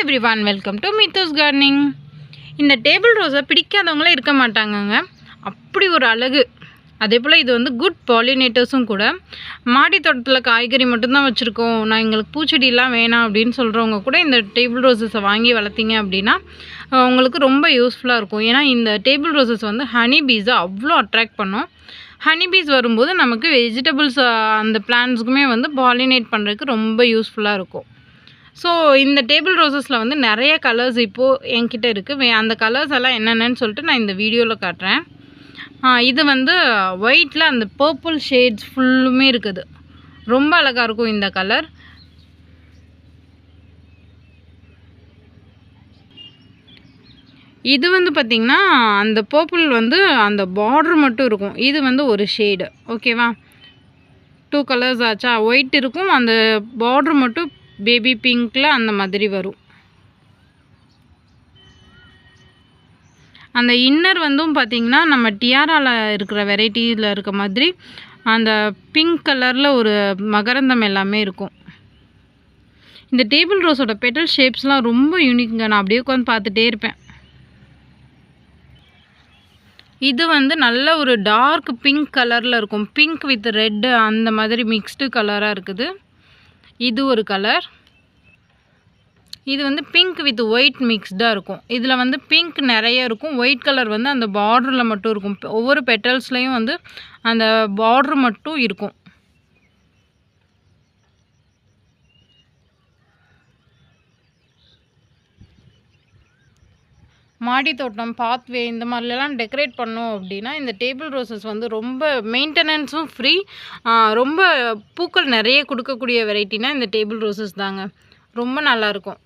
Everyone welcome to Mithu's gardening இந்த table ரோஸை பிடிக்காதவங்களே இருக்க மாட்டாங்கங்க. அப்படி ஒரு அழகு. அதே போல் இது வந்து குட் பாலினேட்டர்ஸும் கூட. மாடி தோட்டத்தில் காய்கறி மட்டும்தான் வச்சுருக்கோம். நான் எங்களுக்கு பூச்செடியெலாம் வேணாம் அப்படின்னு சொல்கிறவங்க கூட இந்த டேபிள் ரோசஸை வாங்கி வளர்த்தீங்க அப்படின்னா உங்களுக்கு ரொம்ப யூஸ்ஃபுல்லாக இருக்கும். ஏன்னா இந்த டேபிள் ரோசஸ் வந்து ஹனி பீஸை அவ்வளோ அட்ராக்ட் பண்ணும். ஹனி பீஸ் வரும்போது நமக்கு வெஜிடபிள்ஸ் அந்த பிளான்ஸுக்குமே வந்து பாலினேட் பண்ணுறதுக்கு ரொம்ப யூஸ்ஃபுல்லாக இருக்கும். ஸோ இந்த டேபிள் ரோசஸில் வந்து நிறைய கலர்ஸ் இப்போது என்கிட்ட இருக்குது அந்த கலர்ஸ் எல்லாம் என்னென்னு சொல்லிட்டு நான் இந்த வீடியோவில் காட்டுறேன். இது வந்து ஒயிட்டில் அந்த பர்பிள் ஷேட்ஸ் ஃபுல்லுமே இருக்குது. ரொம்ப அழகாக இருக்கும் இந்த கலர் இது வந்து பார்த்திங்கன்னா அந்த பர்பிள் வந்து அந்த பார்டர் மட்டும் இருக்கும். இது வந்து ஒரு ஷேடு ஓகேவா டூ கலர்ஸ் ஆச்சா? ஒயிட் இருக்கும் அந்த பார்டர் மட்டும் பேபி பிங்க்கில் அந்த மாதிரி வரும். அந்த இன்னர் வந்தும் பார்த்திங்கன்னா நம்ம டியாராவில் இருக்கிற வெரைட்டியில் இருக்க மாதிரி அந்த பிங்க் கலரில் ஒரு மகரந்தம் எல்லாமே இருக்கும். இந்த டேபிள் ரோஸோட பெட்டல் ஷேப்ஸ்லாம் ரொம்ப யூனிக்குங்க. நான் அப்படியே உட்காந்து பார்த்துட்டே இருப்பேன். இது வந்து நல்ல ஒரு டார்க் பிங்க் கலரில் இருக்கும். பிங்க் வித் ரெட்டு அந்த மாதிரி மிக்ஸ்டு கலராக இருக்குது. இது ஒரு கலர். இது வந்து பிங்க் வித் ஒயிட் மிக்ஸ்டாக இருக்கும். இதில் வந்து பிங்க் நிறைய இருக்கும். ஒயிட் கலர் வந்து அந்த பார்டரில் மட்டும் இருக்கும். ஒவ்வொரு பெட்டல்ஸ்லேயும் வந்து அந்த பார்டர் மட்டும் இருக்கும். மாடி தோட்டம் பாத்வே இந்த மாதிரிலாம் டெக்கரேட் பண்ணோம் அப்படின்னா இந்த டேபிள் ரோசஸ் வந்து ரொம்ப மெயின்டெனன்ஸும் ஃப்ரீ ரொம்ப பூக்கள் நிறைய கொடுக்கக்கூடிய வெரைட்டினா இந்த டேபிள் ரோசஸ் தாங்க. ரொம்ப நல்லாயிருக்கும்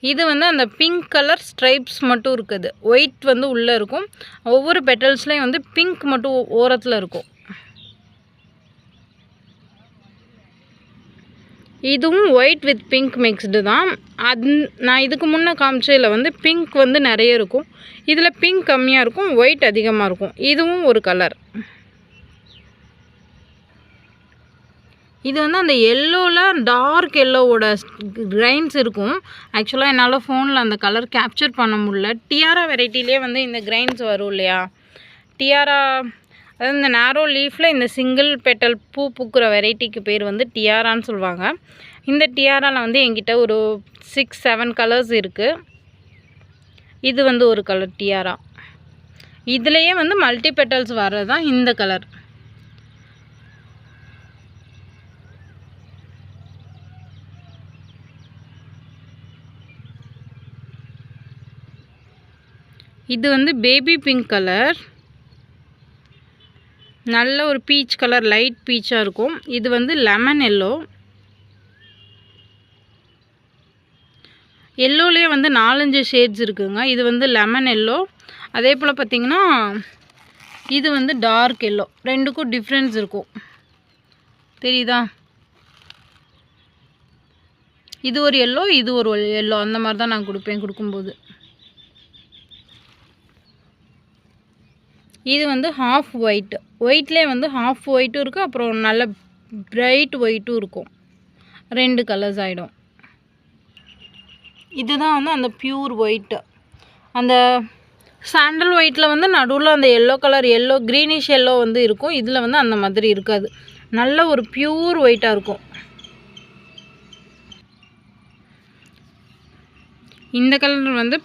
இது வந்து அந்த பிங்க் கலர் ஸ்ட்ரைப்ஸ் மட்டும் இருக்குது. ஒயிட் வந்து உள்ளே இருக்கும். ஒவ்வொரு பெட்டல்ஸ்லேயும் வந்து பிங்க் மட்டும் ஓரத்தில் இருக்கும். இதுவும் ஒயிட் வித் பிங்க் மிக்ஸ்டு தான். அந் நான் இதுக்கு முன்னே காமிச்சதில் வந்து பிங்க் வந்து நிறைய இருக்கும். இதில் பிங்க் கம்மியாக இருக்கும் ஒயிட் அதிகமாக இருக்கும். இதுவும் ஒரு கலர் இது வந்து அந்த எல்லோவில் டார்க் எல்லோவோட கிரைன்ஸ் இருக்கும். ஆக்சுவலாக என்னால் ஃபோனில் அந்த கலர் கேப்சர் பண்ண முடியல. டிஆரா வெரைட்டிலே வந்து இந்த கிரைன்ஸ் வரும் இல்லையா? டியாரா அதாவது இந்த நேரோ லீஃபில் இந்த சிங்கிள் பெட்டல் பூ பூக்கிற வெரைட்டிக்கு பேர் வந்து டிஆரான்னு சொல்லுவாங்க. இந்த டிஆராவில் வந்து எங்கிட்ட ஒரு சிக்ஸ் செவன் கலர்ஸ் இருக்குது இது வந்து ஒரு கலர் டியாரா இதுலேயே வந்து மல்டி பெட்டல்ஸ் வர்றது தான் இந்த கலர் இது வந்து பேபி பிங்க் கலர் நல்ல ஒரு பீச் கலர் லைட் பீச்சாக இருக்கும். இது வந்து லெமன் எல்லோ எல்லோலேயே வந்து நாலஞ்சு ஷேட்ஸ் இருக்குங்க. இது வந்து லெமன் எல்லோ அதே போல் பார்த்திங்கன்னா இது வந்து டார்க் எல்லோ ரெண்டுக்கும் டிஃப்ரென்ஸ் இருக்கும். தெரியுதா? இது ஒரு எல்லோ இது ஒரு எல்லோ அந்த மாதிரி தான் நான் கொடுப்பேன் கொடுக்கும்போது. இது வந்து ஹாஃப் ஒயிட் ஒயிட்லேயே வந்து ஹாஃப் ஒயிட்டும் இருக்குது அப்புறம் நல்ல பிரைட் ஒயிட்டும் இருக்கும். ரெண்டு கலர்ஸ் ஆகிடும் இதுதான் வந்து அந்த பியூர் ஒயிட்டு அந்த சாண்டல் ஒயிட்டில் வந்து நடுவில் அந்த yellow colour yellow greenish yellow வந்து இருக்கும். இதில் வந்து அந்த மாதிரி இருக்காது. நல்ல ஒரு பியூர் ஒயிட்டாக இருக்கும். இந்த கலர் வந்து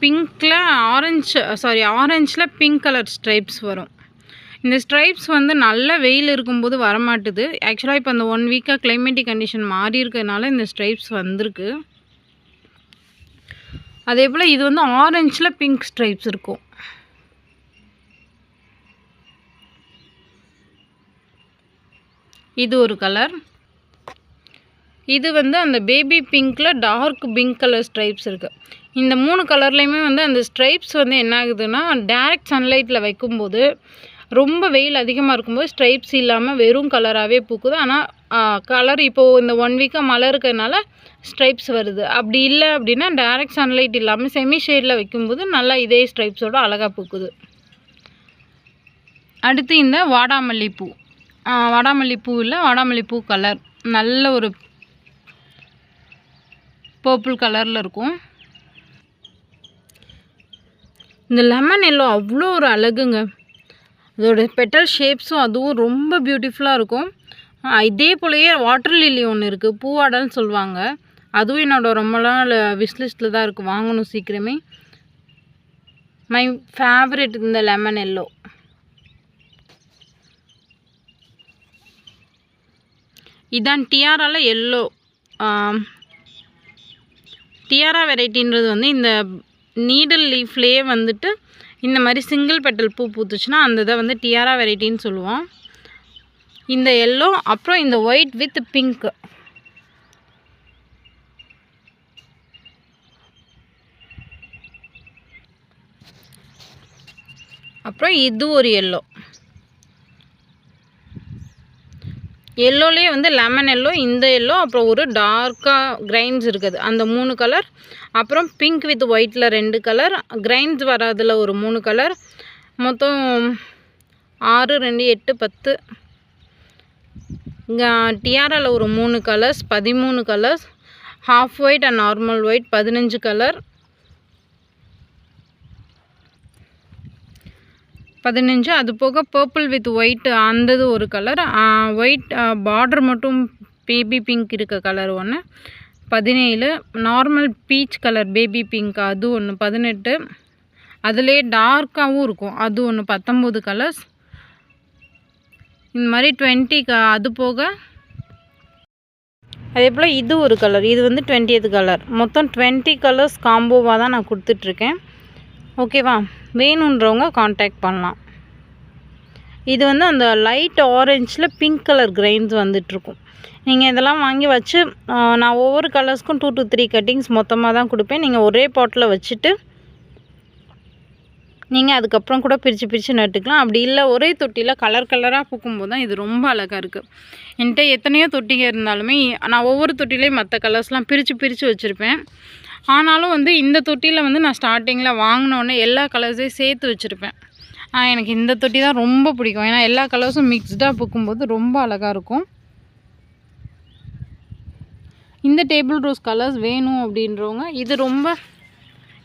பிங்க்கில் ஆரஞ்சு சாரி ஆரஞ்சில் பிங்க் கலர் ஸ்ட்ரைப்ஸ் வரும். இந்த ஸ்ட்ரைப்ஸ் வந்து நல்ல வெயில் இருக்கும்போது வரமாட்டுது. ஆக்சுவலாக இப்போ அந்த ஒன் வீக்காக கிளைமேட்டிக் கண்டிஷன் மாறி இருக்கிறதுனால இந்த ஸ்ட்ரைப்ஸ் வந்திருக்கு. அதே போல் இது வந்து ஆரஞ்சில் பிங்க் ஸ்ட்ரைப்ஸ் இருக்கும். இது ஒரு கலர் இது வந்து அந்த பேபி பிங்க்கில் டார்க் பிங்க் கலர் ஸ்ட்ரைப்ஸ் இருக்குது இந்த மூணு கலர்லேயுமே வந்து அந்த ஸ்ட்ரைப்ஸ் வந்து என்ன ஆகுதுன்னா டைரக்ட் சன்லைட்டில் வைக்கும்போது ரொம்ப வெயில் அதிகமாக இருக்கும்போது ஸ்ட்ரைப்ஸ் இல்லாமல் வெறும் கலராகவே பூக்குது. ஆனால் கலர் இப்போது இந்த ஒன் வீக்காக மழை இருக்கிறதுனால ஸ்ட்ரைப்ஸ் வருது. அப்படி இல்லை அப்படின்னா டேரக்ட் சன்லைட் இல்லாமல் செமி ஷேடில் வைக்கும்போது நல்லா இதே ஸ்ட்ரைப்ஸோட அழகாக பூக்குது. அடுத்து இந்த வாடாமல்லி பூ இல்லை வாடாமல்லி பூ கலர் நல்ல ஒரு பர்பிள் கலரில் இருக்கும். இந்த லெமன் எல்லோ அவ்வளோ ஒரு அழகுங்க. அதோட பெட்டல் ஷேப்ஸும் அதுவும் ரொம்ப பியூட்டிஃபுல்லாக இருக்கும். இதே போலயே வாட்டர் லில்லி ஒன்று இருக்குது பூவாடன்னு சொல்லுவாங்க. அதுவும் என்னோடய ரொம்ப நாள் விஷ்லிஸ்ட்டில் தான் இருக்குது வாங்கணும் சீக்கிரமே. மை ஃபேவரட் இந்த லெமன் எல்லோ இதான் டிஆரால எல்லோ டிஆரா வெரைட்டின்றது வந்து இந்த நீடல் லீஃப்லேயே வந்துட்டு இந்த மாதிரி சிங்கிள் பெட்டல் பூ பூத்துச்சுன்னா அந்த இதை வந்து டியாரா வெரைட்டின்னு சொல்லுவோம். இந்த எல்லோ அப்புறம் இந்த ஒயிட் வித் பிங்க் அப்புறம் இது ஒரு எல்லோ எல்லோலேயே வந்து லெமன் எல்லோ இந்த எல்லோ அப்புறம் ஒரு டார்க்காக கிரைன்ஸ் இருக்குது. அந்த மூணு கலர் அப்புறம் பிங்க் வித் ஒயிட்டில் ரெண்டு கலர் கிரைன்ஸ் வராதில் ஒரு மூணு கலர் மொத்தம் ஆறு ரெண்டு எட்டு பத்து. இங்கே ஒரு மூணு கலர்ஸ் பதிமூணு colours half white and normal white பதினஞ்சு கலர் பதினஞ்சு அது போக பர்பிள் வித் ஒயிட் அந்தது ஒரு கலர் ஒயிட் பார்டர் மட்டும் பேபி பிங்க் இருக்க கலர் ஒன்று பதினேழு normal peach colour baby pink அது ஒன்று பதினெட்டு அதிலே டார்க்காகவும் இருக்கும். அது ஒன்று பத்தொம்போது கலர்ஸ் இந்த மாதிரி டுவெண்ட்டி க அது போக அதே போல் இது ஒரு கலர் இது வந்து டுவெண்ட்டியது கலர் மொத்தம் டுவெண்ட்டி கலர்ஸ் காம்போவாக தான் நான் கொடுத்துட்ருக்கேன். ஓகேவா வேணுன்றவங்க காண்டாக்ட் பண்ணலாம். இது வந்து அந்த லைட் ஆரஞ்சில் பிங்க் கலர் கிரெயின்ஸ் வந்துட்டுருக்கும். நீங்கள் இதெல்லாம் வாங்கி வச்சு நான் ஒவ்வொரு கலர்ஸ்க்கும் டூ டூ த்ரீ கட்டிங்ஸ் மொத்தமாக தான் கொடுப்பேன். நீங்கள் ஒரே பாட்டில் வச்சுட்டு நீங்கள் அதுக்கப்புறம் கூட பிரித்து பிரித்து நட்டுக்கலாம். அப்படி இல்லை ஒரே தொட்டியில் கலர் கலராக பூக்கும்போது தான் இது ரொம்ப அழகாக இருக்குது என்கிட்ட எத்தனையோ தொட்டிகள் இருந்தாலுமே நான் ஒவ்வொரு தொட்டிலையும் மற்ற கலர்ஸ்லாம் பிரித்து பிரித்து வச்சுருப்பேன். ஆனாலும் வந்து இந்த தொட்டியில் வந்து நான் ஸ்டார்டிங்கில் வாங்கினோடனே எல்லா கலர்ஸையும் சேர்த்து வச்சுருப்பேன். எனக்கு இந்த தொட்டி தான் ரொம்ப பிடிக்கும். ஏன்னா எல்லா கலர்ஸும் மிக்ஸ்டாக பூக்கும்போது ரொம்ப அழகாக இருக்கும். இந்த டேபிள் ரோஸ் கலர்ஸ் வேணும் அப்படின்றவங்க இது ரொம்ப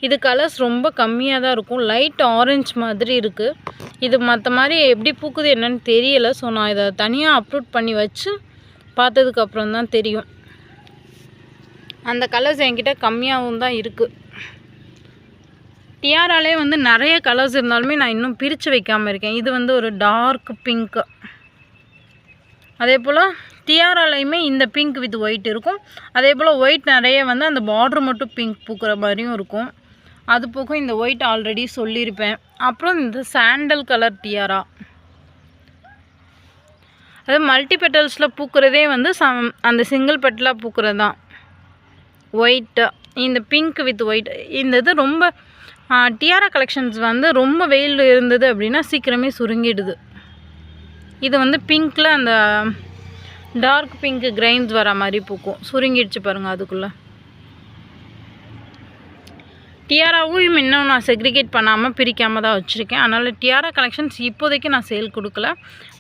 இது கலர்ஸ் ரொம்ப கம்மியாக தான் இருக்கும். லைட் ஆரஞ்ச் மாதிரி இருக்குது இது மற்ற மாதிரி எப்படி பூக்குது என்னன்னு தெரியலை. ஸோ நான் இதை தனியாக அப்லோட் பண்ணி வச்சு பார்த்ததுக்கப்புறம் தான் தெரியும். அந்த கலர்ஸ் என்கிட்ட கம்மியாகவும் தான் இருக்குது டிஆராலே வந்து நிறைய கலர்ஸ் இருந்தாலுமே நான் இன்னும் பிரித்து வைக்காமல் இருக்கேன். இது வந்து ஒரு டார்க் பிங்க்கு அதே போல் டிஆராலையுமே இந்த பிங்க் வித் ஒயிட் இருக்கும். அதே போல் ஒயிட் நிறைய வந்து அந்த பார்ட்ரு மட்டும் பிங்க் பூக்கிற மாதிரியும் இருக்கும். அது போக இந்த ஒயிட் ஆல்ரெடி சொல்லியிருப்பேன். அப்புறம் இந்த சாண்டல் கலர் டியாரா அது மல்டி பெட்டல்ஸில் பூக்கிறதே வந்து சம் அந்த சிங்கிள் பெட்டலாக பூக்கிறது தான் ஒயிட்டு இந்த பிங்க் வித் ஒயிட் இந்த இது ரொம்ப டியாரா கலெக்ஷன்ஸ் வந்து ரொம்ப வெயில் இருந்தது அப்படின்னா சீக்கிரமே சுருங்கிடுது. இது வந்து பிங்க்கில் அந்த டார்க் பிங்க் கிரைன்ஸ் வர மாதிரி பூக்கும். சுருங்கிடுச்சு பாருங்கள் அதுக்குள்ளே. டிஆராவும் இன்னும் நான் செக்ரிகேட் பண்ணாமல் பிரிக்காமல் தான் வச்சுருக்கேன். அதனால் டியாரா கலெக்ஷன்ஸ் இப்போதைக்கு நான் சேல் கொடுக்கல.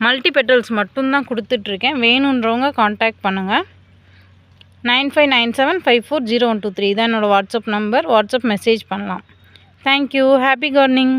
மல்டி பெட்டல்ஸ் மட்டும்தான் கொடுத்துட்ருக்கேன் வேணுன்றவங்க காண்டாக்ட் பண்ணுங்கள் nine five nine seven five four zero one two three. தான் என்னோடய வாட்ஸ்அப் நம்பர். வாட்ஸ்அப் மெசேஜ் பண்ணலாம். Thank you happy gardening